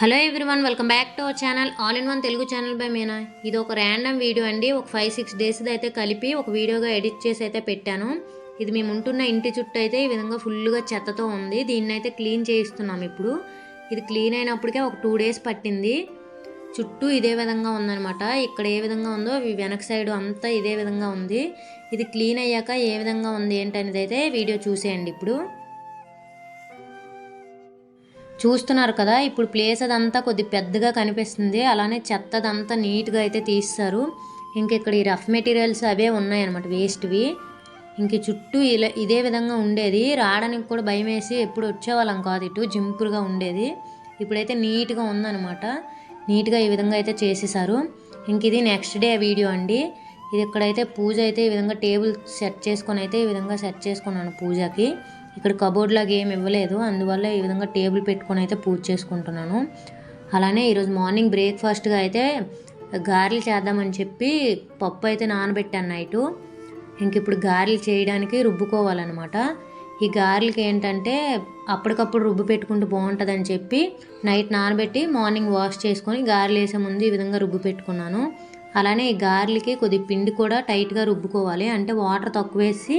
Hello everyone welcome back to our channel. All in one Telugu channel by Meena. ఇది ఒక random video అండి. ఒక five six days అయితే కలిపి ఒక వీడియోగా ఎడిట్ చేసి అయితే పెట్టాను. ఇది మేము ఉంటున్న ఇంటి చుట్టూ అయితే ఈ విధంగా ఫుల్గా చెత్తతో ఉంది. దీన్ని అయితే క్లీన్ చేయిస్తున్నాం ఇప్పుడు. ఇది క్లీన్ అయినప్పటికే ఒక టూ డేస్ పట్టింది. చుట్టూ ఇదే విధంగా ఉందన్నమాట. ఇక్కడ ఏ విధంగా ఉందో వెనక సైడ్ అంతా ఇదే విధంగా ఉంది. ఇది క్లీన్ అయ్యాక ఏ విధంగా ఉంది ఏంటనేది అయితే వీడియో చూసేయండి ఇప్పుడు. చూస్తున్నారు కదా ఇప్పుడు ప్లేస్ అదంతా కొద్ది పెద్దగా కనిపిస్తుంది. అలానే చెత్త అదంతా నీట్గా అయితే తీస్తారు. ఇంక ఇక్కడ ఈ రఫ్ మెటీరియల్స్ అవే ఉన్నాయన్నమాట వేస్ట్వి ఇంక చుట్టూ ఇలా ఇదే విధంగా ఉండేది. రావడానికి కూడా భయం వేసి ఎప్పుడు వచ్చేవాళ్ళం కాదు ఇటు జింపులుగా ఉండేది. ఇప్పుడైతే నీట్గా ఉందన్నమాట. నీట్గా ఈ విధంగా అయితే చేసేసారు. ఇంక ఇది నెక్స్ట్ డే వీడియో అండి. ఇది ఇక్కడైతే పూజ అయితే ఈ విధంగా టేబుల్ సెట్ చేసుకొని అయితే ఈ విధంగా సెట్ చేసుకున్నాను పూజకి. ఇక్కడ కబోర్డ్ లాగా ఏమి ఇవ్వలేదు. అందువల్ల ఈ విధంగా టేబుల్ పెట్టుకొని అయితే పూజ చేసుకుంటున్నాను. అలానే ఈరోజు మార్నింగ్ బ్రేక్ఫాస్ట్గా అయితే గారెలు చేద్దామని చెప్పి పప్పు అయితే నానబెట్టాను నైటు. ఇంక ఇప్పుడు గారెలు చేయడానికి రుబ్బుకోవాలన్నమాట. ఈ గారెలకి ఏంటంటే అప్పటికప్పుడు రుబ్బు పెట్టుకుంటే బాగుంటుందని చెప్పి నైట్ నానబెట్టి మార్నింగ్ వాష్ చేసుకొని గారెలు వేసే ముందు ఈ విధంగా రుబ్బు పెట్టుకున్నాను. అలానే ఈ గారెలకి కొద్ది పిండి కూడా టైట్గా రుబ్బుకోవాలి. అంటే వాటర్ తక్కువ వేసి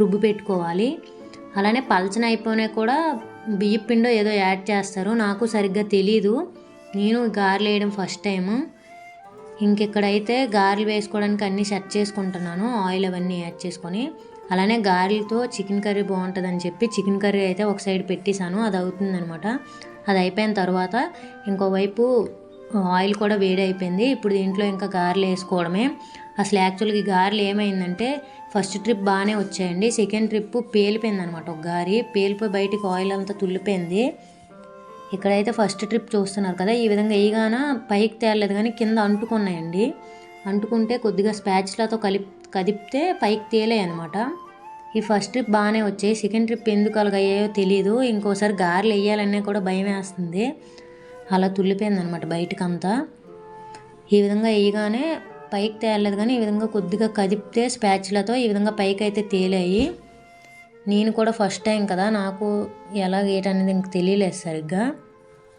రుబ్బు పెట్టుకోవాలి. అలానే పలచన అయిపోయినా కూడా బియ్య పిండో ఏదో యాడ్ చేస్తారు. నాకు సరిగ్గా తెలీదు. నేను గారెలు వేయడం ఫస్ట్ టైము ఇంకెక్కడైతే గారెలు వేసుకోవడానికి అన్నీ సెట్ చేసుకుంటున్నాను. ఆయిల్ అవన్నీ యాడ్ చేసుకొని. అలానే గారెలతో చికెన్ కర్రీ బాగుంటుందని చెప్పి చికెన్ కర్రీ అయితే ఒక సైడ్ పెట్టేశాను. అది అవుతుందనమాట అది అయిపోయిన తర్వాత ఇంకోవైపు ఆయిల్ కూడా వేడి అయిపోయింది. ఇప్పుడు దీంట్లో ఇంకా గారెలు వేసుకోవడమే. అసలు యాక్చువల్గా ఈ గారెలు ఏమైందంటే ఫస్ట్ ట్రిప్ బాగానే వచ్చాయండి. సెకండ్ ట్రిప్ పేలిపోయింది అనమాట ఒక గారి పేలిపోయి బయటికి ఆయిల్ అంతా తుల్లిపోయింది. ఇక్కడైతే ఫస్ట్ ట్రిప్ చూస్తున్నారు కదా ఈ విధంగా వేయగాన పైకి తేలలేదు కానీ కింద అంటుకున్నాయండి. అంటుకుంటే కొద్దిగా స్పాచ్లతో కలిపి కదిపితే పైకి తేలాయి అనమాట ఈ ఫస్ట్ ట్రిప్ బాగానే వచ్చాయి. సెకండ్ ట్రిప్ ఎందుకు అలాగయ్యాయో తెలియదు ఇంకోసారి గారెలు వేయాలనే కూడా భయం వేస్తుంది. అలా తుల్లిపోయింది అనమాట బయటకంతా. ఈ విధంగా వేయగానే పైకి తేలలేదు కానీ ఈ విధంగా కొద్దిగా కదిపితే స్పాచ్లతో ఈ విధంగా పైకి అయితే తేలాయి. నేను కూడా ఫస్ట్ టైం కదా నాకు ఎలా ఏంటనేది ఇంక తెలియలేదు సరిగ్గా.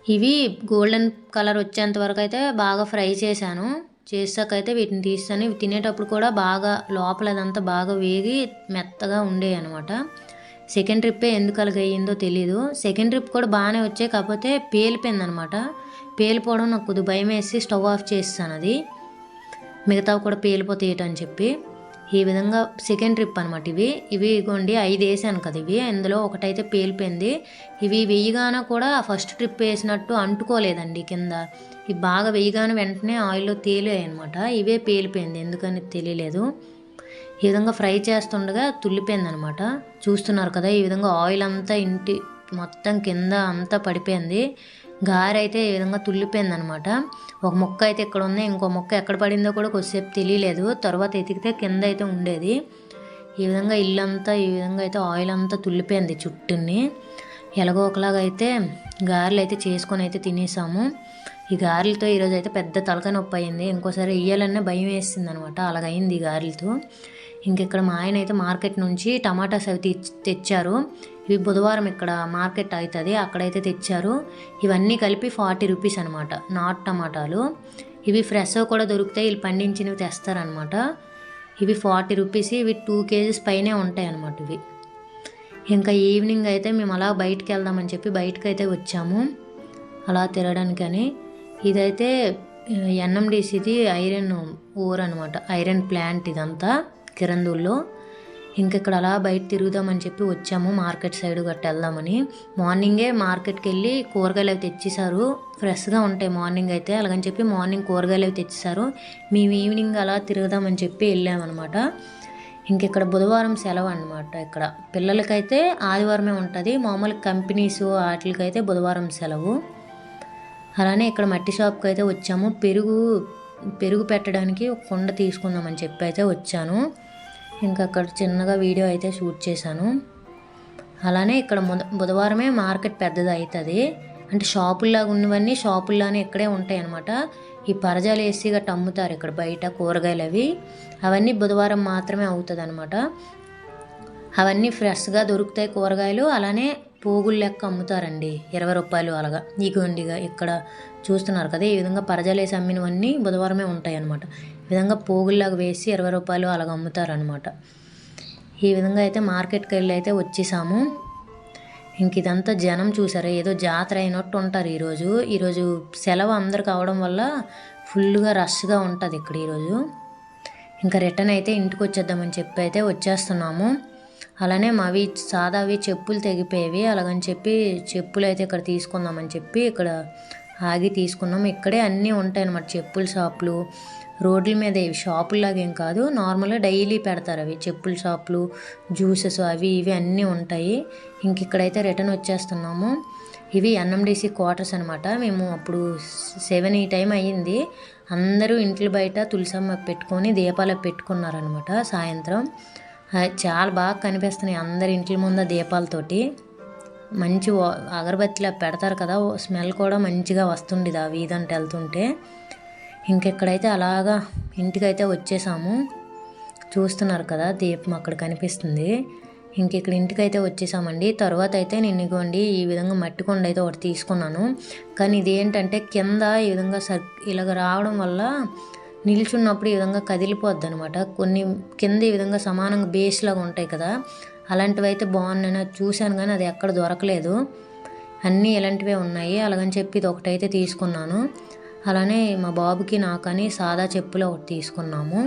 ఇవి గోల్డెన్ కలర్ వచ్చేంత వరకు అయితే బాగా ఫ్రై చేశాను. చేసాకైతే వీటిని తీస్తాను. ఇవి తినేటప్పుడు కూడా బాగా లోపల అదంతా బాగా వేగి మెత్తగా ఉండేవి అనమాట సెకండ్ ట్రిప్పే ఎందుకు అయిందో తెలీదు. సెకండ్ ట్రిప్ కూడా బాగానే వచ్చాయి కాకపోతే పేలిపోయింది అనమాట పేలిపోవడం నాకు కొద్దిగా భయం వేసి స్టవ్ ఆఫ్ చేస్తాను అది. మిగతావి కూడా పేలిపోతాయి అని చెప్పి ఈ విధంగా సెకండ్ ట్రిప్ అనమాట ఇవి. ఇవి ఇగోండి ఐదు వేసాను కదా ఇవి. ఇందులో ఒకటైతే పేలిపోయింది. ఇవి వెయ్యగాన కూడా ఫస్ట్ ట్రిప్ వేసినట్టు అంటుకోలేదండి కింద. ఇవి బాగా వెయ్యగానే వెంటనే ఆయిల్లో తేలాయి అనమాట ఇవే పేలిపోయింది. ఎందుకని తెలియలేదు. ఈ విధంగా ఫ్రై చేస్తుండగా తుల్లిపోయింది అనమాట చూస్తున్నారు కదా ఈ విధంగా ఆయిల్ అంతా ఇంటి మొత్తం కింద అంతా పడిపోయింది. గారె అయితే ఈ విధంగా తుల్లిపోయింది అనమాట ఒక మొక్క అయితే ఇక్కడ ఉంది. ఇంకో మొక్క ఎక్కడ పడిందో కూడా కొద్దిసేపు తెలియలేదు. తర్వాత ఎతికితే కింద అయితే ఉండేది. ఈ విధంగా ఇల్లంతా ఈ విధంగా అయితే ఆయిల్ అంతా తుల్లిపోయింది చుట్టూని. ఎలాగో ఒకలాగా అయితే గారెలు అయితే చేసుకొని అయితే తినేసాము. ఈ గారెలతో ఈరోజు అయితే పెద్ద తలకాయ నొప్పి అయింది. ఇంకోసారి వేయాలన్న భయం వేసింది అనమాట అలాగైంది ఈ గారెలతో. ఇంకెక్కడ మా ఆయన అయితే మార్కెట్ నుంచి టమాటాస్ అవి తెచ్చారు. ఇవి బుధవారం ఇక్కడ మార్కెట్ అవుతుంది. అక్కడైతే తెచ్చారు. ఇవన్నీ కలిపి ఫార్టీ రూపీస్ అనమాట నాట్ టమాటాలు. ఇవి ఫ్రెష్ కూడా దొరుకుతాయి. వీళ్ళు పండించినవి తెస్తారనమాట ఇవి ఫార్టీ రూపీస్. ఇవి టూ కేజీస్ పైనే ఉంటాయి అనమాట ఇవి. ఇంకా ఈవినింగ్ అయితే మేము అలా బయటికి వెళ్దామని చెప్పి బయటకు అయితే వచ్చాము. అలా తిరగడానికని. ఇదైతే ఎన్ఎండిసిది ఐరన్ ఊర్ అనమాట ఐరన్ ప్లాంట్ ఇదంతా కిరందూల్లో ఇంకెక్కడ అలా బయట తిరుగుదామని చెప్పి వచ్చాము మార్కెట్ సైడ్ గట్ట వెళ్దామని. మార్నింగే మార్కెట్కి వెళ్ళి కూరగాయలు అవి తెచ్చేసారు ఫ్రెష్గా ఉంటాయి మార్నింగ్ అయితే. అలాగని చెప్పి మార్నింగ్ కూరగాయలు అవి తెచ్చేసారు మేము ఈవినింగ్ అలా తిరుగుదామని చెప్పి వెళ్ళామన్నమాట. ఇంకెక్కడ బుధవారం సెలవు అనమాట ఇక్కడ. పిల్లలకైతే ఆదివారమే ఉంటుంది. మామూలు కంపెనీస్ వాటికైతే బుధవారం సెలవు. అలానే ఇక్కడ మట్టి షాప్కి అయితే వచ్చాము. పెరుగు పెరుగు పెట్టడానికి ఒక కుండ తీసుకుందామని చెప్పి అయితే వచ్చాను. ఇంకా అక్కడ చిన్నగా వీడియో అయితే షూట్ చేశాను. అలానే ఇక్కడ బుధవారమే మార్కెట్ పెద్దది అవుతుంది అంటే షాపుల్లాగా ఉన్నవన్నీ షాపుల్లానే ఇక్కడే ఉంటాయి అనమాట ఈ పరజాలు వేసి గట్ట అమ్ముతారు ఇక్కడ బయట కూరగాయలు అవి అవన్నీ బుధవారం మాత్రమే అవుతుంది అనమాట అవన్నీ ఫ్రెష్గా దొరుకుతాయి కూరగాయలు. అలానే పోగులు లెక్క అమ్ముతారండి. ఇరవై రూపాయలు అలాగా. ఇగోండిగా ఇక్కడ చూస్తున్నారు కదా ఈ విధంగా పరజలేసి అమ్మినవన్నీ బుధవారమే ఉంటాయి అన్నమాట విధంగా పోగుల్లాగా వేసి ఇరవై రూపాయలు అలాగ అమ్ముతారనమాట ఈ విధంగా అయితే మార్కెట్కి వెళ్ళి అయితే వచ్చేసాము. ఇంక ఇదంతా జనం చూసారా? ఏదో జాతర అయినట్టు ఉంటారు ఈరోజు. ఈరోజు సెలవు అందరికి అవడం వల్ల ఫుల్గా రష్గా ఉంటుంది ఇక్కడ ఈరోజు. ఇంకా రిటర్న్ అయితే ఇంటికి వచ్చేద్దామని చెప్పి అయితే వచ్చేస్తున్నాము. అలానే మావి సాదావి చెప్పులు తెగిపోయేవి. అలాగని చెప్పి చెప్పులు అయితే ఇక్కడ తీసుకుందామని చెప్పి ఇక్కడ ఆగి తీసుకున్నాం ఇక్కడే అన్నీ ఉంటాయి అన్నమాట చెప్పుల షాపులు రోడ్ల మీద ఇవి షాపుల్లాగా ఏం కాదు. నార్మల్గా డైలీ పెడతారు అవి. చెప్పుల షాపులు జ్యూసెస్ అవి ఇవి అన్నీ ఉంటాయి. ఇంక ఇక్కడైతే రిటర్న్ వచ్చేస్తున్నాము. ఇవి ఎన్ఎండిసి క్వార్టర్స్ అనమాట మేము అప్పుడు సెవెన్ ఈ టైం అయ్యింది. అందరూ ఇంట్లో బయట తులసమ్మ పెట్టుకొని దీపాలు పెట్టుకున్నారనమాట సాయంత్రం. చాలా బాగా కనిపిస్తున్నాయి అందరి ఇంటి ముందు దీపాలతోటి. మంచి అగరబత్తిలా పెడతారు కదా. ఓ స్మెల్ కూడా మంచిగా వస్తుండేది ఆ వీధంటే వెళ్తుంటే. ఇంకెక్కడైతే అలాగా ఇంటికైతే వచ్చేసాము. చూస్తున్నారు కదా దీపం అక్కడ కనిపిస్తుంది. ఇంక ఇక్కడ ఇంటికైతే వచ్చేసామండి. తర్వాత అయితే నేను ఇగోండి ఈ విధంగా మట్టి కొండ అయితే ఒకటి తీసుకున్నాను. కానీ ఇది ఏంటంటే కింద ఈ విధంగా సర్ ఇలాగ రావడం వల్ల నిల్చున్నప్పుడు ఈ విధంగా కదిలిపోద్ది అనమాట కొన్ని కింద ఈ విధంగా సమానంగా బేస్ లాగా ఉంటాయి కదా అలాంటివి అయితే బాగున్నాయి చూశాను కానీ అది ఎక్కడ దొరకలేదు. అన్నీ ఇలాంటివే ఉన్నాయి. అలాగని చెప్పి ఇది ఒకటైతే తీసుకున్నాను. అలానే మా బాబుకి నాకని సాదా చెప్పులు ఒకటి తీసుకున్నాము.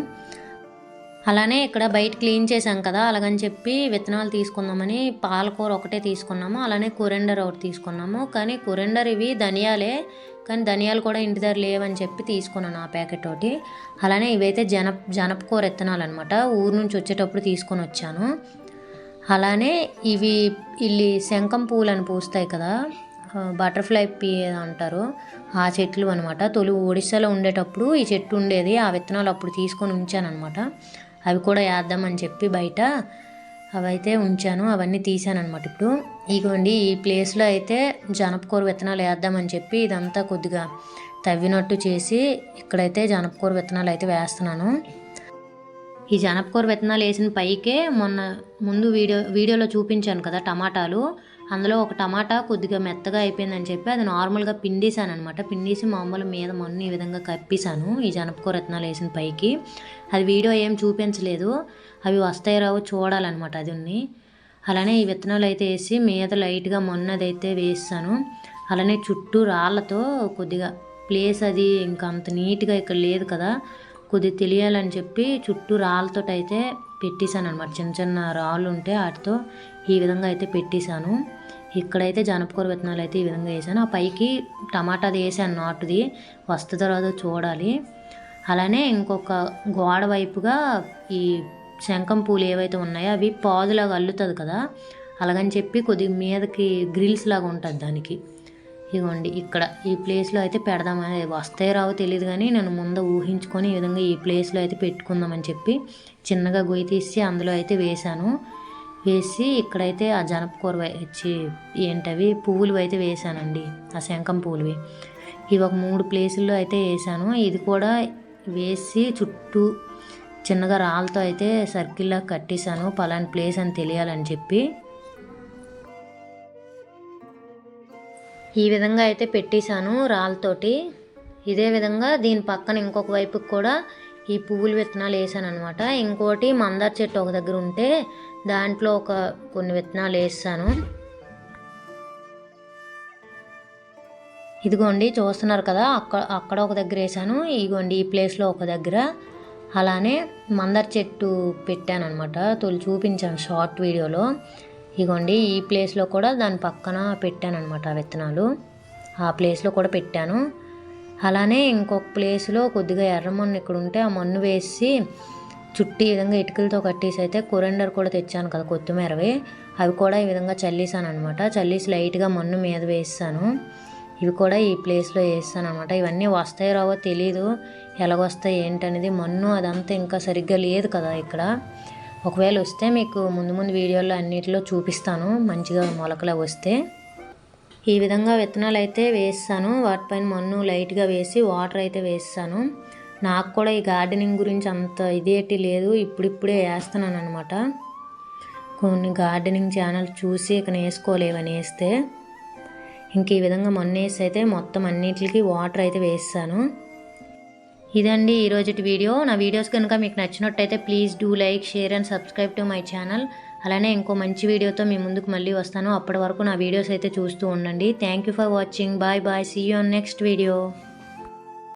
అలానే ఇక్కడ బయట క్లీన్ చేశాం కదా అలాగని చెప్పి విత్తనాలు తీసుకుందామని పాలకూర ఒకటే తీసుకున్నాము అలానే కురెండర్ ఒకటి తీసుకున్నాము. కానీ కురెండర్ ఇవి ధనియాలే కానీ ధనియాలు కూడా ఇంటి దగ్గర లేవని చెప్పి తీసుకున్నాను ఆ ప్యాకెట్ ఒకటి అలానే ఇవైతే జనప జనపకూర విత్తనాలు అనమాట ఊరు నుంచి వచ్చేటప్పుడు తీసుకొని వచ్చాను. అలానే ఇవి ఇల్లి శంఖం పూలు అని పూస్తాయి కదా బటర్ఫ్లై పీ అంటారు. ఆ చెట్లు అనమాట తొలి ఒడిశాలో ఉండేటప్పుడు ఈ చెట్టు ఉండేది. ఆ విత్తనాలు అప్పుడు తీసుకొని ఉంచానమాట అవి కూడా వేద్దామని చెప్పి బయట అవైతే ఉంచాను. అవన్నీ తీసాను అనమాట ఇప్పుడు. ఇగోండి ఈ ప్లేస్లో అయితే జనపకూర విత్తనాలు వేద్దామని చెప్పి ఇదంతా కొద్దిగా తవ్వినట్టు చేసి ఇక్కడైతే జనపకూర విత్తనాలు అయితే వేస్తున్నాను. ఈ జనపకూర విత్తనాలు వేసిన పైకే మొన్న ముందు వీడియో వీడియోలో చూపించాను కదా టమాటాలు. అందులో ఒక టమాటా కొద్దిగా మెత్తగా అయిపోయిందని చెప్పి అది నార్మల్గా పిండేశాను అనమాట పిండేసి మామూలు మీద మొన్న ఈ విధంగా కప్పేశాను ఈ జనపకూర విత్తనాలు వేసిన పైకి. అది వీడియో ఏం చూపించలేదు. అవి వస్తాయి రావు చూడాలన్నమాట అది ఉన్ని అలానే ఈ విత్తనాలు అయితే వేసి మీద లైట్గా మొన్నదైతే వేసాను. అలానే చుట్టూ రాళ్ళతో కొద్దిగా ప్లేస్ అది ఇంకా అంత నీట్గా ఇక్కడ లేదు కదా. కొద్దిగా తెలియాలని చెప్పి చుట్టూ రాళ్ళతో అయితే పెట్టేశాను అనమాట చిన్న చిన్న రాళ్ళు ఉంటే వాటితో ఈ విధంగా అయితే పెట్టేశాను. ఇక్కడైతే జనపకూర విత్తనాలు అయితే ఈ విధంగా వేసాను ఆ పైకి టమాటాది వేసాను నాటుది. వస్తుందో రాదో చూడాలి. అలానే ఇంకొక గోడ వైపుగా ఈ శంఖం పూలు ఏవైతే ఉన్నాయో అవి పాదులాగా అల్లుతుంది కదా. అలాగని చెప్పి కొద్దిగా మీదకి గ్రిల్స్ లాగా ఉంటుంది దానికి. ఇగోండి ఇక్కడ ఈ ప్లేస్లో అయితే పెడదామని వస్తాయో రావో తెలియదు కానీ నేను ముందు ఊహించుకొని ఈ విధంగా ఈ ప్లేస్లో అయితే పెట్టుకుందామని చెప్పి చిన్నగా గొయ్యి తీసి అందులో అయితే వేశాను. వేసి ఇక్కడైతే ఆ జనపకూర వచ్చి ఏంటవి? పువ్వులు అయితే వేసానండి ఆ శంఖం పువ్వులువి. ఇవి ఒక మూడు ప్లేసుల్లో అయితే వేసాను ఇది కూడా వేసి చుట్టూ చిన్నగా రాళ్ళతో అయితే సర్కిల్లా కట్టేశాను. పలాని ప్లేస్ అని తెలియాలని చెప్పి ఈ విధంగా అయితే పెట్టేశాను రాళ్ళతోటి. ఇదే విధంగా దీని పక్కన ఇంకొక వైపుకి కూడా ఈ పువ్వుల విత్తనాలు వేసాను అనమాట ఇంకోటి మందార చెట్టు ఒక దగ్గర ఉంటే దాంట్లో ఒక కొన్ని విత్తనాలు వేసాను. ఇదిగోండి చూస్తున్నారు కదా అక్కడ అక్కడ ఒక దగ్గర వేసాను. ఇదిగోండి ఈ ప్లేస్లో ఒక దగ్గర. అలానే మందార చెట్టు పెట్టాను అనమాట తొలి చూపించాను షార్ట్ వీడియోలో. ఇగోండి ఈ ప్లేస్లో కూడా దాని పక్కన పెట్టాను అనమాట ఆ విత్తనాలు. ఆ ప్లేస్లో కూడా పెట్టాను. అలానే ఇంకొక ప్లేస్లో కొద్దిగా ఎర్ర మన్ను ఇక్కడ ఉంటే ఆ మన్ను వేసి చుట్టి ఈ విధంగా ఇటుకలతో కట్టేసి అయితే కొరెండర్ కూడా తెచ్చాను కదా కొత్తిమీరవి. అవి కూడా ఈ విధంగా చల్లేసాను అనమాట చల్లేసి లైట్గా మన్ను మీద వేసాను. ఇవి కూడా ఈ ప్లేస్లో వేస్తాను అనమాట ఇవన్నీ వస్తాయో రావో తెలీదు. ఎలాగొస్తాయి ఏంటనేది మన్ను అదంతా ఇంకా సరిగ్గా లేదు కదా ఇక్కడ. ఒకవేళ వస్తే మీకు ముందు ముందు వీడియోలో అన్నిటిలో చూపిస్తాను. మంచిగా మొలకలు వస్తే. ఈ విధంగా విత్తనాలు అయితే వేస్తాను. వాటిపైన మన్ను లైట్గా వేసి వాటర్ అయితే వేస్తాను. నాకు కూడా ఈ గార్డెనింగ్ గురించి అంత ఇదేటి లేదు. ఇప్పుడిప్పుడే వేస్తున్నాను అనమాట కొన్ని గార్డెనింగ్ ఛానల్ చూసి ఇక వేసుకోలేవని వేస్తే ఇంక ఈ విధంగా మొన్న వేసి అయితే మొత్తం అన్నిటికి వాటర్ అయితే వేస్తాను. ఇదండి ఈరోజు వీడియో. నా వీడియోస్ కనుక మీకు నచ్చినట్టయితే please do like share and subscribe to my channel. అలానే ఇంకో మంచి వీడియోతో మీ ముందుకు మళ్ళీ వస్తాను. అప్పటి వరకు నా వీడియోస్ అయితే చూస్తూ ఉండండి. Thank you for watching. Bye bye. See you on next video